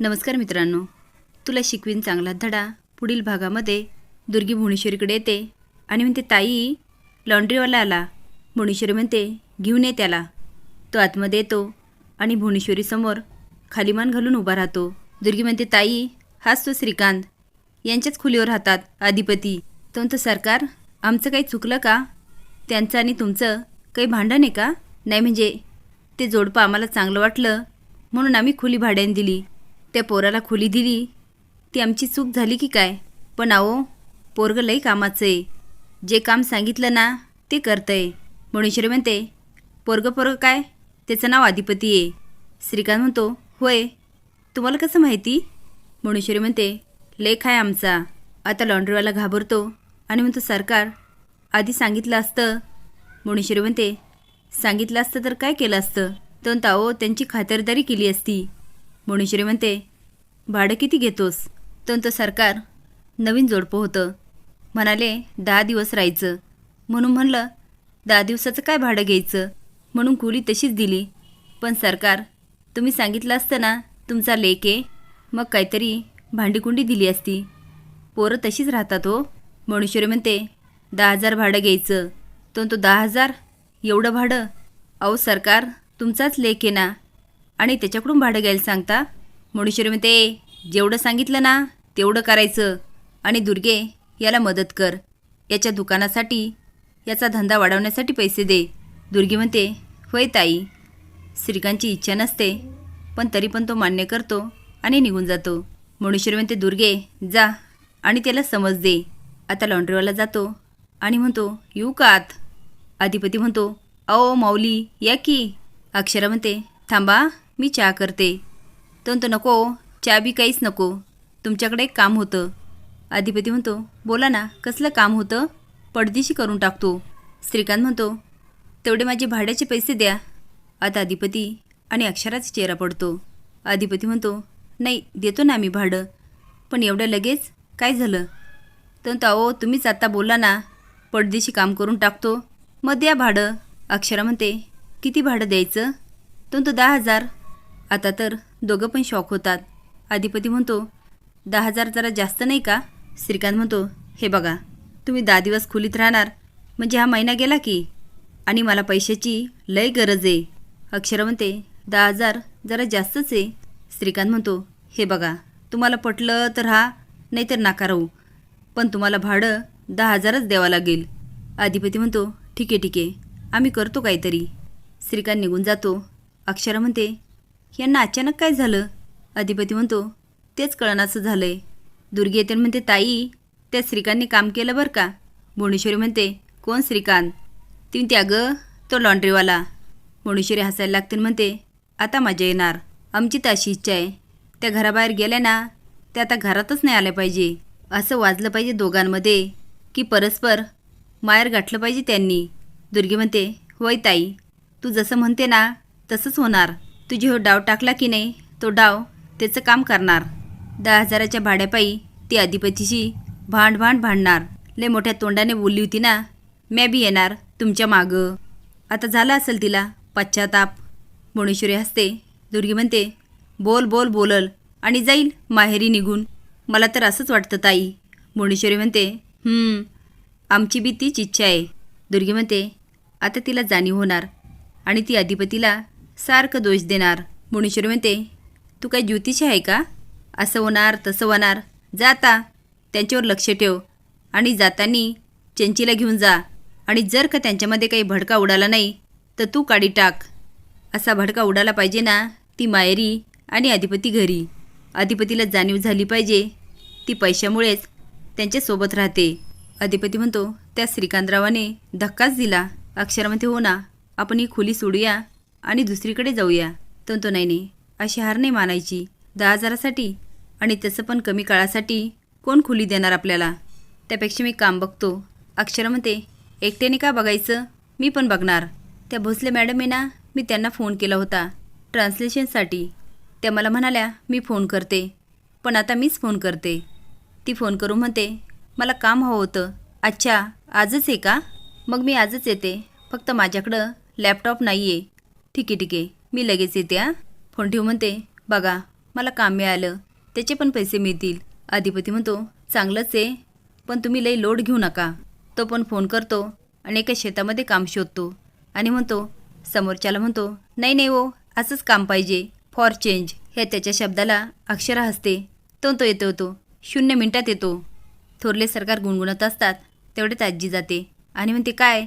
नमस्कार मित्रांनो. तुला शिकवीन चांगला धडा पुढील भागामध्ये दुर्गी भुवनेश्वरीकडे येते. आणि म्हणते ताई लॉन्ड्रीवाला आला. भुवनेश्वरी म्हणते घेऊन ये त्याला. तो आतमध्ये येतो आणि भुवनेश्वरीसमोर खालीमान घालून उभा राहतो. दुर्गी म्हणते ताई हाच तो श्रीकांत. यांच्याच खुलीवर राहतात अधिपती तो म्हणतो सरकार आमचं काही चुकलं का? त्यांचं आणि तुमचं काही भांडण आहे का? नाही म्हणजे ते जोडपं आम्हाला चांगलं वाटलं म्हणून आम्ही खुली भाड्याने दिली. त्या पोराला खुली दिली. ती आमची चूक झाली की काय? पण अहो पोरगं लई कामाचं आहे. जे काम सांगितलं ना ते करतंय. मणीश्वरी म्हणते पोरगं पोरगं काय? त्याचं नाव अधिपती आहे. श्रीकांत म्हणतो होय. तुम्हाला कसं माहिती? मणीश्वरी म्हणते लेख आहे आमचा. आता लॉन्ड्रीवाला घाबरतो. आणि म्हणतो सरकार आधी सांगितलं असतं. मणीश्वरी म्हणते सांगितलं असतं तर काय केलं असतं? तर म्हणतो अहो त्यांची खातरदारी केली असती. मुणीश्री म्हणते भाडं किती घेतोस? तंत सरकार नवीन जोडपं होतं. म्हणाले दहा दिवस राहायचं. म्हणून म्हणलं दहा दिवसाचं काय भाडं घ्यायचं? म्हणून कुली तशीच दिली. पण सरकार तुम्ही सांगितलं असतं ना तुमचा लेक आहे. मग काहीतरी भांडीकुंडी दिली असती. पोरं तशीच राहतात हो. मणीश्वरी म्हणते दहा हजार भाडं घ्यायचं. तो तो दहा हजार? एवढं भाडं? अहो सरकार तुमचाच लेख आहे ना. आणि त्याच्याकडून भाडं घ्यायला सांगता मणीश्वरी म्हणते जेवढं सांगितलं ना तेवढं करायचं. आणि दुर्गे याला मदत कर. याच्या दुकानासाठी याचा धंदा वाढवण्यासाठी पैसे दे. दुर्गी म्हणते होय ताई. श्रीकांतची इच्छा नसते पण तरी पण तो मान्य करतो आणि निघून जातो. मणीश्वरी म्हणते दुर्गे जा आणि त्याला समज दे. आता लॉन्ड्रीवाला जातो आणि म्हणतो येऊ का आत? अधिपती म्हणतो अहो माऊली या की. अक्षरा म्हणते थांबा. मी चहा करते. तो नको चहा बी काहीच नको. तुमच्याकडे एक काम होतं. अधिपती म्हणतो बोला ना कसलं काम होतं? पडदिशी करून टाकतो. श्रीकांत म्हणतो तेवढे माझे भाड्याचे पैसे द्या. आता अधिपती आणि अक्षराचा चेहरा पडतो. अधिपती म्हणतो नाही देतो ना आम्ही भाडं. पण एवढं लगेच? काय झालं? तंत अहो तुम्हीच आत्ता बोला ना. पडदेशी काम करून टाकतो. मग द्या भाडं. अक्षरा म्हणते किती भाडं द्यायचं? तो दहा हजार. आता तर दोघं पण शॉक होतात. अधिपती म्हणतो दहा हजार जरा जास्त नाही का? श्रीकांत म्हणतो हे बघा तुम्ही दहा दिवस खोलीत राहणार म्हणजे हा महिना गेला की? आणि मला पैशाची लय गरज आहे. अक्षर म्हणते दहा हजार जरा जास्तच आहे. श्रीकांत म्हणतो हे बघा तुम्हाला पटलं तर हा नाहीतर नाका पण तुम्हाला भाडं दहा हजारच द्यावं लागेल. अधिपती म्हणतो ठीक आहे ठीक आहे आम्ही करतो काहीतरी. श्रीकांत निघून जातो. अक्षरा म्हणते यांना अचानक काय झालं? अधिपती म्हणतो तेच कळणाचं झालं आहे दुर्गी येते म्हणते ताई त्या श्रीकांतने काम केलं बरं का? भुवनेश्वरी म्हणते कोण श्रीकांत? ती म्हणते अगं तो लॉन्ड्रीवाला. भुवनेश्वरी हसायला लागते म्हणते आता मजा येणार. आमची तर अशी इच्छा आहे. त्या घराबाहेर गेल्या ना त्या आता घरातच नाही आल्या पाहिजे. असं वाजलं पाहिजे दोघांमध्ये की परस्पर मायर गाठलं पाहिजे त्यांनी. दुर्गी म्हणते होय ताई. तू जसं म्हणते ना तसंच होणार. तुझी हो डाव टाकला की नाही? तो डाव त्याचं काम करणार. दहा हजाराच्या भाड्यापायी ती अधिपतीशी भांड भांड भांडणार. लय मोठ्या तोंडाने बोलली होती ना मॅ बी येणार तुमच्या मागं. आता झाला असेल तिला पश्चाताप. मुणेश्वरी हसते. दुर्गी म्हणते बोल बोल बोलल आणि जाईल माहेरी निघून. मला तर असंच वाटतं ताई. मुणेश्वरी म्हणते आमची बी तीच इच्छा आहे. दुर्गी म्हणते आता तिला जाणीव होणार आणि ती अधिपतीला सारखं दोष देणार. भुवनेश्वरी म्हणते तू काय ज्योतिषी आहे का? असं होणार तसं होणार. जाता त्यांच्यावर लक्ष ठेव. आणि जातानी चंचीला घेऊन जा. आणि जर का त्यांच्यामध्ये काही भडका उडाला नाही तर तू काढी टाक. असा भडका उडाला पाहिजे ना ती मायरी आणि अधिपती घरी. अधिपतीला जाणीव झाली पाहिजे. ती पैशामुळेच त्यांच्यासोबत राहते. अधिपती म्हणतो त्या श्रीकांतरावाने धक्काच दिला. अक्षरामध्ये म्हणते हो ना आपण ही खोली सोडूया. आणि दुसरीकडे जाऊया. तंतोनाईने अशी हार नाही मानायची. दहा हजारासाठी आणि तसं पण कमी काळासाठी कोण खुली देणार आपल्याला? त्यापेक्षा मी काम बघतो. अक्षर म्हणते एकट्याने का बघायचं? मी पण बघणार. त्या भोसले मॅडम आहे ना मी त्यांना फोन केला होता ट्रान्सलेशनसाठी. त्या मला म्हणाल्या मी फोन करते. पण आता मीच फोन करते. ती फोन करू म्हणते मला काम हवं होतं. अच्छा आजच आहे का? मग मी आजच येते. फक्त माझ्याकडं लॅपटॉप नाही आहे ठीक आहे ठीक आहे. मी लगेच येते हां. फोन ठेवू म्हणते बघा मला काम मिळालं. त्याचे पण पैसे मिळतील. अधिपती म्हणतो चांगलंच आहे पण तुम्ही लई लोड घेऊ नका. तो पण फोन करतो आणि एका शेतामध्ये काम शोधतो. आणि म्हणतो समोरच्याला म्हणतो नाही नाही हो असंच काम पाहिजे. फॉर चेंज हे त्याच्या शब्दाला अक्षरा हसते. तो तो येतो तो शून्य मिनिटात येतो. थोरले सरकार गुणगुणत असतात तेवढेच आजी जाते. आणि म्हणते काय?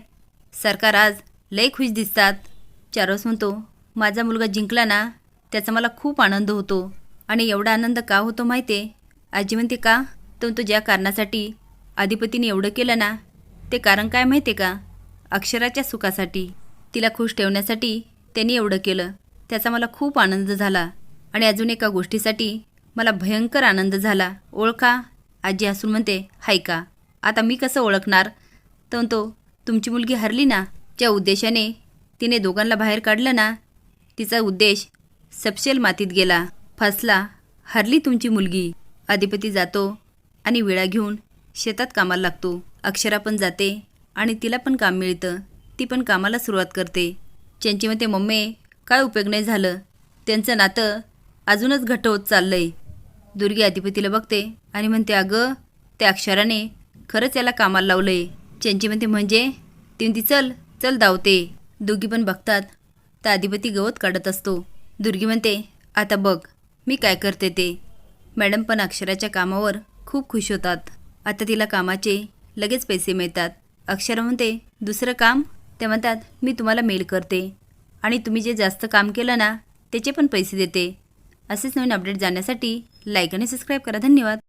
सरकार आज लई खुश दिसतात. चारोस म्हणतो माझा मुलगा जिंकला ना त्याचा मला खूप आनंद होतो. आणि एवढा आनंद का होतो माहिती? आहे आजी म्हणते का? तो तो ज्या कारणासाठी अधिपतीने एवढं केलं ना ते कारण काय माहिती आहे का? अक्षराच्या सुखासाठी. तिला खुश ठेवण्यासाठी त्यांनी एवढं केलं. त्याचा मला खूप आनंद झाला. आणि अजून एका गोष्टीसाठी मला भयंकर आनंद झाला. ओळखा? आजी हसून म्हणते हाय का? आता मी कसं ओळखणार? तर तो तुमची मुलगी हरली ना ज्या उद्देशाने तिने दोघांना बाहेर काढलं ना तिचा उद्देश सपशेल मातीत गेला फसला हरली तुमची मुलगी. अधिपती जातो आणि विळा घेऊन शेतात कामाला लागतो. अक्षरा पण जाते आणि तिला पण काम मिळतं. ती पण कामाला सुरुवात करते. त्यांची म्हणते मम्मी काय उपयोग नाही झालं? त्यांचं नातं अजूनच घट्ट होत चाललं आहे दुर्गी अधिपतीला बघते आणि म्हणते अगं त्या अक्षराने खरंच याला कामाला लावलं आहे त्यांची म्हणते म्हणजे? ती चल चल धावते दोघी पण बघतात. तर अधिपती गवत काढत असतो. दुर्गी म्हणते आता बघ मी काय करते ते? मॅडम पण अक्षराच्या कामावर खूप खुश होतात. आता तिला कामाचे लगेच पैसे मिळतात. अक्षरा म्हणते दुसरं काम? ते म्हणतात मी तुम्हाला मेल करते. आणि तुम्ही जे जास्त काम केलं ना त्याचे पण पैसे देते. असेच नवीन अपडेट जाण्यासाठी लाईक आणि सबस्क्राईब करा. धन्यवाद.